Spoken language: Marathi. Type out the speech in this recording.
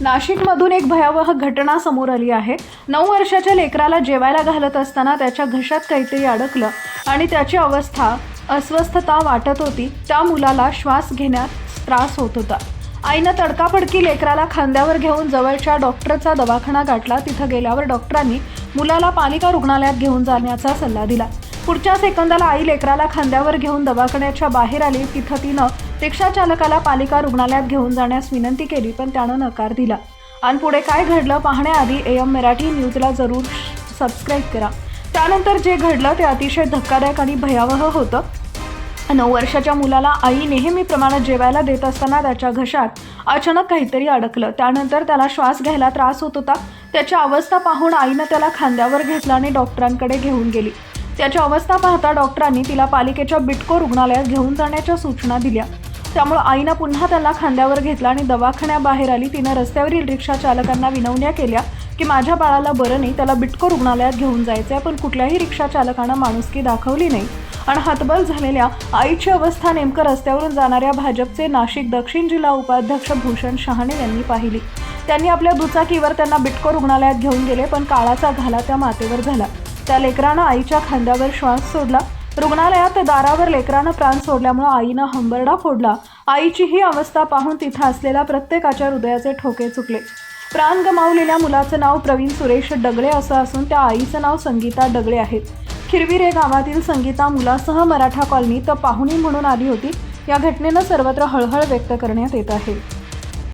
नाशिकमधून एक भयावह घटना समोर आली आहे. नऊ वर्षाच्या लेकराला जेवायला घालत असताना त्याच्या घशात काहीतरी अडकलं आणि त्याची अवस्था अस्वस्थता वाटत होती. त्या मुलाला श्वास घेण्यात त्रास होत होता. आईनं तडकाफडकी लेकराला खांद्यावर घेऊन जवळच्या डॉक्टरचा दवाखाना गाठला. तिथं गेल्यावर डॉक्टरांनी मुलाला पालिका रुग्णालयात घेऊन जाण्याचा सल्ला दिला. पुढच्या सेकंदाला आई लेकराला खांद्यावर घेऊन दवाखान्याच्या बाहेर आली. तिथं तिनं रिक्षा चालकाला पालिका रुग्णालयात घेऊन जाण्यास विनंती केली पण त्यानं नकार दिला. आणि पुढे काय घडलं पाहण्याआधी ए एम मराठी न्यूजला जरूर सबस्क्राईब करा. त्यानंतर जे घडलं ते अतिशय धक्कादायक आणि भयावह होतं. नऊ वर्षाच्या मुलाला आई नेहमीप्रमाणे जेवायला देत असताना त्याच्या घशात अचानक काहीतरी अडकलं. त्यानंतर त्याला श्वास घ्यायला त्रास होत होता. त्याची अवस्था पाहून आईनं त्याला खांद्यावर घेतला आणि डॉक्टरांकडे घेऊन गेली. त्याची अवस्था पाहता डॉक्टरांनी तिला पालिकेच्या बिटको रुग्णालयात घेऊन जाण्याच्या सूचना दिल्या. त्यामुळे आईनं पुन्हा त्याला खांद्यावर घेतला आणि दवाखान्याबाहेर आली. तिनं रस्त्यावरील रिक्षा चालकांना विनवण्या केल्या की माझ्या बाळाला बरं नाही त्याला बिटको रुग्णालयात घेऊन जायचं आहे पण कुठल्याही रिक्षा चालकानं माणुसकी दाखवली नाही. आणि हतबल झालेल्या आईची अवस्था नेमकं रस्त्यावरून जाणाऱ्या भाजपचे नाशिक दक्षिण जिल्हा उपाध्यक्ष भूषण शहाणे यांनी पाहिली. त्यांनी आपल्या दुचाकीवर त्यांना बिटको रुग्णालयात घेऊन गेले पण काळाचा घाला त्या मातेवर झाला. त्या लेकरानं आईच्या खांद्यावर श्वास सोडला. रुग्णालयात दारावर लेकरानं प्राण सोडल्यामुळं आईनं हंबरडा फोडला. आईची ही अवस्था पाहून तिथं असलेल्या प्रत्येकाच्या हृदयाचे ठोके चुकले. प्राण गमावलेल्या मुलाचं नाव प्रवीण सुरेश डगळे असं असून त्या आईचं नाव संगीता डगळे आहे. खिरविरे गावातील संगीता मुलासह मराठा कॉलनी तर पाहुणी म्हणून आली होती. या घटनेनं सर्वत्र हळहळ व्यक्त करण्यात येत आहे.